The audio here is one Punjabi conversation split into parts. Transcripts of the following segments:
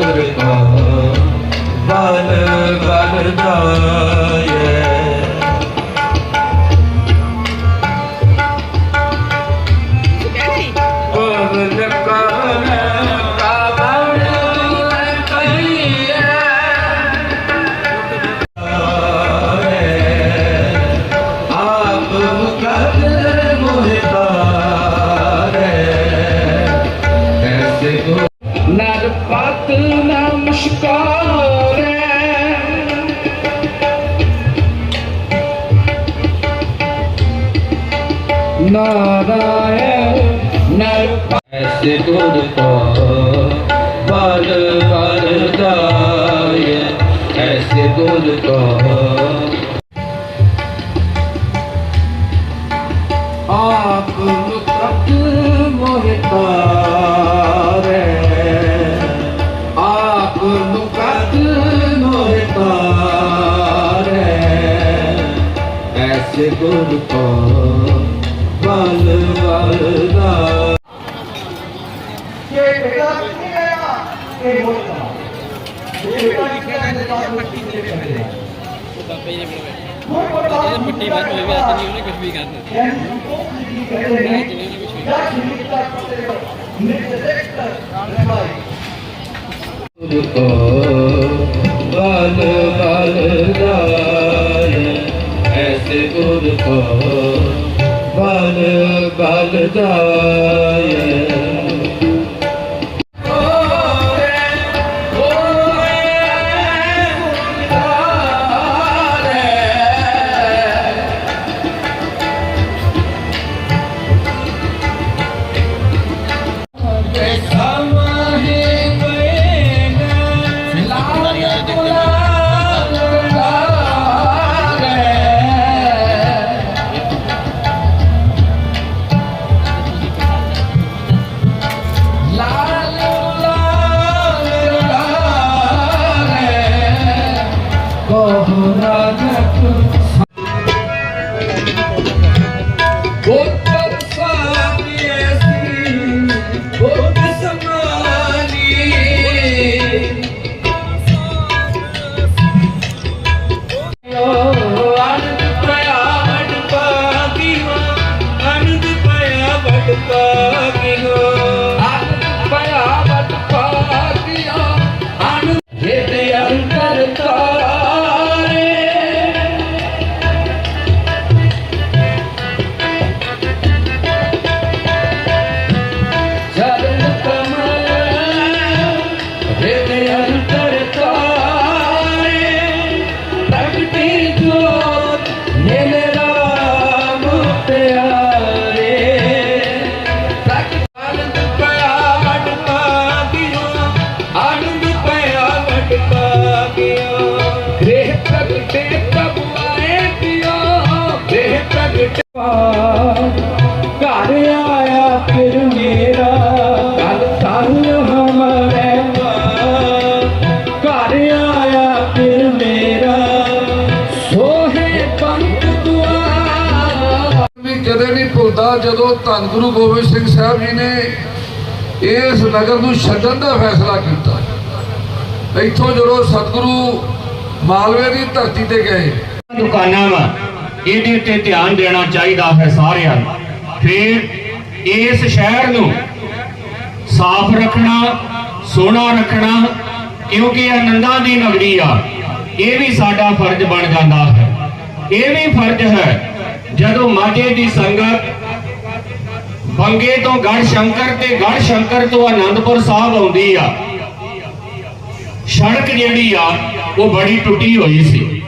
ਗੁਰ ਕਾ ਵਨ ਵਨ ਜਾਏ। ਐਸੇ ਤੁਧ ਕੋ ਬਲ ਬਲ ਐਸੇ ਤੁਧ ਕੋ ਆਪ ਮੁਕਤ ਮੋਹਿਤਾ ਆਪ ਮੁਕਤ ਮੋਹਿਤਾ ਐਸੇ ਗੁਰ ਕੋ ਬਲ ਦਾ ਇਹ ਬੇਟਾ ਕਿੱਥੇ ਗਿਆ ਇਹ ਮੋਟਾ ਇਹ ਬੇਟਾ ਕਿੱਥੇ ਗਿਆ ਇਹ ਤਾਂ ਮੱਟੀ ਦੇ ਵਿੱਚ ਹੈ ਬਾਬੇ ਨੇ ਬਣਾਇਆ ਹੁਣ ਪਤਾ ਇਹ ਪੱਟੀ ਬਾਤ ਹੋਈ ਵੀ ਅੱਜ ਨਹੀਂ ਉਹਨੇ ਕੁਝ ਵੀ ਬਲ ਬਲ ਦਾਇ ਐਸੇ ਜਦੋਂ ਧੰਨ ਗੁਰੂ ਗੋਬਿੰਦ ਸਿੰਘ ਸਾਹਿਬ ਜੀ ਨੇ ਇਸ ਨਗਰ ਨੂੰ ਛੱਡਣ ਦਾ ਫੈਸਲਾ ਕੀਤਾ, ਇੱਥੋਂ ਜਦੋਂ ਸਤਿਗੁਰੂ ਮਾਲਵੇ ਦੀ ਧਰਤੀ ਤੇ ਗਏ। ਦੁਕਾਨਾਂ ਵਾ, ਇਹਦੇ ਉੱਤੇ ਧਿਆਨ ਦੇਣਾ ਚਾਹੀਦਾ ਹੈ ਸਾਰਿਆਂ ਨੂੰ। ਫਿਰ ਇਸ ਸ਼ਹਿਰ ਨੂੰ ਸਾਫ਼ ਰੱਖਣਾ, ਸੋਹਣਾ ਰੱਖਣਾ, ਕਿਉਂਕਿ ਇਹ ਆਨੰਦਾਂ ਦੀ ਨਗਰੀ ਆ, ਇਹ ਵੀ ਸਾਡਾ ਫਰਜ਼ ਬਣ ਜਾਂਦਾ ਹੈ। ਇਹ ਵੀ ਫਰਜ਼ ਹੈ, ਜਦੋਂ ਮਾਝੇ ਦੀ ਸੰਗਤ ਬੰਗੇ ਤੋਂ ਗੜ ਸ਼ੰਕਰ ਤੇ ਗੜ ਸ਼ੰਕਰ ਤੋਂ ਆਨੰਦਪੁਰ ਸਾਹਿਬ ਆਉਂਦੀ ਆ। ਸੜਕ ਜਿਹੜੀ ਆ, ਉਹ ਬੜੀ ਟੁੱਟੀ ਹੋਈ ਸੀ।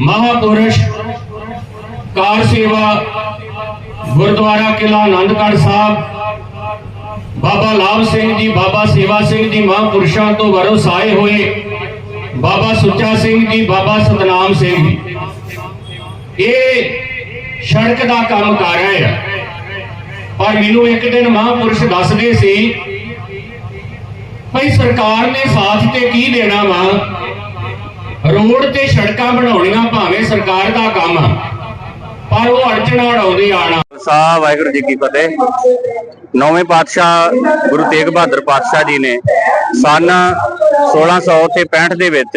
ਮਹਾਪੁਰਸ਼ ਕਾਰ ਸੇਵਾ ਗੁਰਦੁਆਰਾ ਕਿਲਾ ਆਨੰਦਗੜ੍ਹ ਸਾਹਿਬ। ਬਾਬਾ ਲਾਭ ਸਿੰਘ ਜੀ, ਬਾਬਾ ਸੇਵਾ ਸਿੰਘ ਜੀ ਮਹਾਂਪੁਰਸ਼ਾਂ ਤੋਂ ਵਰਸਾਏ ਹੋਏ। ਬਾਬਾ ਸੁੱਚਾ ਸਿੰਘ ਜੀ, ਬਾਬਾ ਸਤਨਾਮ ਸਿੰਘ ਜੀ। ਇਹ ਸੜਕ ਦਾ ਕੰਮ ਕਰ ਰਹੇ ਆ। ਪਰ ਮੈਨੂੰ ਇੱਕ ਦਿਨ ਮਹਾਂਪੁਰਸ਼ ਦੱਸਦੇ ਸੀ, ਭਈ ਸਰਕਾਰ ਨੇ ਸਾਥ ਤੇ ਕੀ ਦੇਣਾ ਵਾ? ਰੋਡ ਤੇ ਸੜਕਾਂ ਬਣਾਉਣੀਆਂ ਭਾਵੇਂ ਸਰਕਾਰ ਦਾ ਕੰਮ ਆ, ਪਰ ਉਹ ਅੜਚਣਾ ਉਡਾਉਂਦੇ ਆਣਾ ਖਾਲਸਾ, ਵਾਹਿਗੁਰੂ ਜੀ ਕੀ ਫਤਿਹ। ਨੌਵੇਂ ਪਾਤਸ਼ਾਹ ਗੁਰੂ ਤੇਗ ਬਹਾਦਰ ਪਾਤਸ਼ਾਹ ਜੀ ਨੇ ਸਨ 1600 ਤੇ 65 ਦੇ ਵਿੱਚ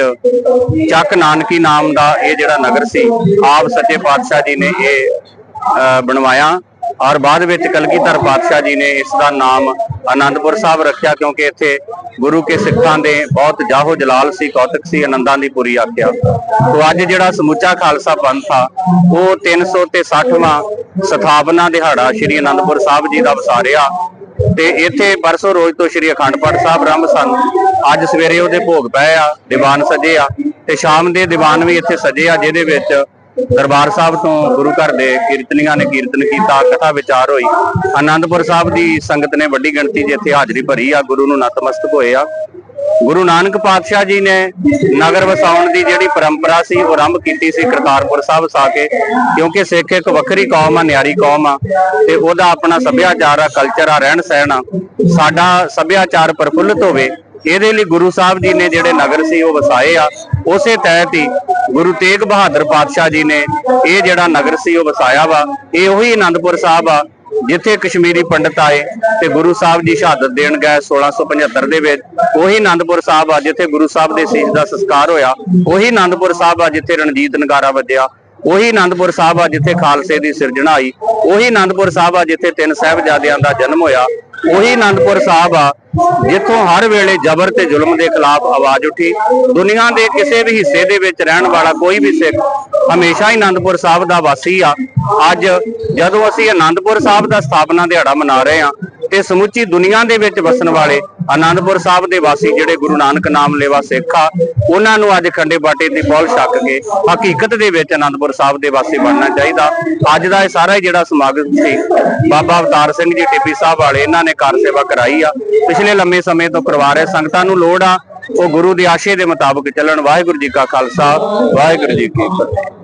ਚੱਕ ਨਾਨਕੀ ਨਾਮ ਦਾ ਇਹ ਜਿਹੜਾ ਨਗਰ ਸੀ, ਆਪ ਸੱਚੇ ਪਾਤਸ਼ਾਹ ਜੀ ਨੇ ਇਹ ਬਣਵਾਇਆ। ਔਰ ਬਾਅਦ ਵਿੱਚ ਕਲਗੀਧਰ ਪਾਤਸ਼ਾਹ ਜੀ ਨੇ ਇਸ ਦਾ ਨਾਮ ਆਨੰਦਪੁਰ ਸਾਹਿਬ ਰੱਖਿਆ, ਕਿਉਂਕਿ ਇੱਥੇ ਗੁਰੂ ਕੇ ਸਿੱਖਾਂ ਦੇ ਬਹੁਤ ਜਾਹੋ ਜਲਾਲ ਸੀ, ਕੌਤਕ ਸੀ, ਆਨੰਦਾਂ ਦੀ ਪੂਰੀ ਆਖਿਆ। ਤੋਂ ਅੱਜ ਜਿਹੜਾ ਸਮੁੱਚਾ ਖਾਲਸਾ ਪੰਥ ਆ, ਉਹ 300 ਤੇ 60ਵਾਂ ਸਥਾਪਨਾ ਦਿਹਾੜਾ ਸ੍ਰੀ ਆਨੰਦਪੁਰ ਸਾਹਿਬ ਜੀ ਦਾ ਵਸਾਰਿਆ। ਤੇ ਇੱਥੇ ਪਰਸੋਂ ਰੋਜ਼ ਤੋਂ ਸ੍ਰੀ ਅਖੰਡ ਪਾਠ ਸਾਹਿਬ ਆਰੰਭ ਸਨ। ਅੱਜ ਸਵੇਰੇ ਉਹਦੇ ਭੋਗ ਪਏ ਆ, ਦੀਵਾਨ ਸਜੇ ਆ, ਤੇ ਸ਼ਾਮ ਦੇ ਦੀਵਾਨ ਵੀ ਇੱਥੇ ਸਜੇ ਆ, ਜਿਹਦੇ ਵਿੱਚ ਦਰਬਾਰ ਸਾਹਿਬ ਤੋਂ ਗੁਰੂ ਘਰ ਦੇ ਕੀਰਤਨੀਆਂ ਨੇ ਕੀਰਤਨ ਕੀਤਾ, ਕਥਾ ਵਿਚਾਰ ਹੋਈ। ਆਨੰਦਪੁਰ ਸਾਹਿਬ ਦੀ ਸੰਗਤ ਨੇ ਵੱਡੀ ਗਿਣਤੀ 'ਚ ਇੱਥੇ ਹਾਜ਼ਰੀ ਭਰੀ ਆ, ਗੁਰੂ ਨੂੰ ਨਤਮਸਤਕ ਹੋਏ ਆ। ਗੁਰੂ ਨਾਨਕ ਪਾਤਸ਼ਾਹ ਜੀ ਨੇ ਨਗਰ ਵਸਾਉਣ ਦੀ ਜਿਹੜੀ ਪਰੰਪਰਾ ਸੀ, ਉਹ ਆਰੰਭ ਕੀਤੀ ਸੀ ਕਰਤਾਰਪੁਰ ਸਾਹਿਬ ਵਸਾ ਕੇ, ਕਿਉਂਕਿ ਸਿੱਖ ਇੱਕ ਵੱਖਰੀ ਕੌਮ ਆ, ਨਿਆਰੀ ਕੌਮ ਆ, ਤੇ ਉਹਦਾ ਆਪਣਾ ਸੱਭਿਆਚਾਰ ਆ ਕਲਚਰ ਆ ਰਹਿਣ ਸਹਿਣ ਆ। ਸਾਡਾ ਸੱਭਿਆਚਾਰ ਪ੍ਰਫੁੱਲਤ ਹੋਵੇ ਇਹਦੇ ਲਈ ਗੁਰੂ ਸਾਹਿਬ ਜੀ ਨੇ ਜਿਹੜੇ ਨਗਰ ਸੀ ਉਹ ਵਸਾਏ ਆ, ਉਸੇ ਤਹਿਤ ਹੀ ਗੁਰੂ ਤੇਗ ਬਹਾਦਰ ਪਾਤਸ਼ਾਹ ਜੀ ਨੇ ਇਹ ਜਿਹੜਾ ਨਗਰ ਸੀ ਉਹ ਵਸਾਇਆ ਵਾ, ਇਹ ਉਹੀ ਆਨੰਦਪੁਰ ਸਾਹਿਬ ਆ, ਜਿੱਥੇ ਕਸ਼ਮੀਰੀ ਪੰਡਤ ਆਏ ਤੇ ਗੁਰੂ ਸਾਹਿਬ ਜੀ ਸ਼ਹਾਦਤ ਦੇਣ ਗਏ 1675 ਦੇ ਵਿੱਚ। ਉਹੀ ਆਨੰਦਪੁਰ ਸਾਹਿਬ ਆ, ਜਿੱਥੇ ਗੁਰੂ ਸਾਹਿਬ ਦੇ ਸੀਸ ਦਾ ਸੰਸਕਾਰ ਹੋਇਆ, ਉਹੀ ਆਨੰਦਪੁਰ ਸਾਹਿਬ ਆ, ਜਿੱਥੇ ਰਣਜੀਤ ਨਗਾਰਾ ਵੱਜਿਆ, ਉਹੀ ਆਨੰਦਪੁਰ ਸਾਹਿਬ ਆ, ਜਿੱਥੇ ਖਾਲਸੇ ਦੀ ਸਿਰਜਣਾ ਆਈ, ਉਹੀ ਆਨੰਦਪੁਰ ਸਾਹਿਬ ਆ, ਜਿੱਥੇ ਤਿੰਨ ਸਾਹਿਬਜ਼ਾਦਿਆਂ ਦਾ ਜਨਮ ਹੋਇਆ, ਉਹੀ ਆਨੰਦਪੁਰ ਸਾਹਿਬ ਆ ਜਿੱਥੋਂ ਹਰ ਵੇਲੇ ਜ਼ਬਰ ਤੇ ਜ਼ੁਲਮ ਦੇ ਖਿਲਾਫ ਆਵਾਜ਼ ਉੱਠੀ। ਦੁਨੀਆ ਦੇ ਕਿਸੇ ਵੀ ਹਿੱਸੇ ਦੇ ਵਿੱਚ ਰਹਿਣ ਵਾਲਾ ਕੋਈ ਵੀ ਸਿੱਖ ਹਮੇਸ਼ਾ ਹੀ ਆਨੰਦਪੁਰ ਸਾਹਿਬ ਦਾ ਵਾਸੀ ਆ। ਅੱਜ ਜਦੋਂ ਅਸੀਂ ਆਨੰਦਪੁਰ ਸਾਹਿਬ ਦਾ ਸਥਾਪਨਾ ਦਿਹਾੜਾ ਮਨਾ ਰਹੇ ਹਾਂ ਤੇ ਸਮੁੱਚੀ ਦੁਨੀਆ ਦੇ ਵਿੱਚ ਵਸਣ ਵਾਲੇ ਆਨੰਦਪੁਰ ਸਾਹਿਬ ਦੇ ਵਾਸੀ ਜਿਹੜੇ ਗੁਰੂ ਨਾਨਕ ਨਾਮ ਲੈਵਾ ਸਿੱਖ ਆ, ਉਹਨਾਂ ਨੂੰ ਅੱਜ ਖੰਡੇ ਬਾਟੇ ਦੀ ਪੌਲ ਛੱਕ ਕੇ ਹਕੀਕਤ ਦੇ ਵਿੱਚ ਆਨੰਦਪੁਰ ਸਾਹਿਬ ਦੇ ਵਾਸੀ ਬਣਨਾ ਚਾਹੀਦਾ। ਅੱਜ ਦਾ ਇਹ ਸਾਰਾ ਹੀ ਜਿਹੜਾ ਸਮਾਗਮ ਸੀ, ਬਾਬਾ ਅਵਤਾਰ ਸਿੰਘ ਜੀ ਟਿੱਪੀ ਸਾਹਿਬ ਵਾਲੇ, ਇਹਨਾਂ ਨੇ ਕਾਰ ਸੇਵਾ ਕਰਾਈ ਆ। ਪਿਛਲੇ ਲੰਮੇ ਸਮੇਂ ਤੋਂ ਕਰਵਾ ਰਹੇ ਸੰਗਤਾਂ ਨੂੰ ਲੋੜ ਆ। ਉਹ ਗੁਰੂ ਦੇ ਆਸ਼ੇ ਦੇ ਮੁਤਾਬਕ ਚੱਲਣ। ਵਾਹਿਗੁਰੂ ਜੀ ਕਾ ਖਾਲਸਾ, ਵਾਹਿਗੁਰੂ ਜੀ ਕੀ ਫਤਿਹ।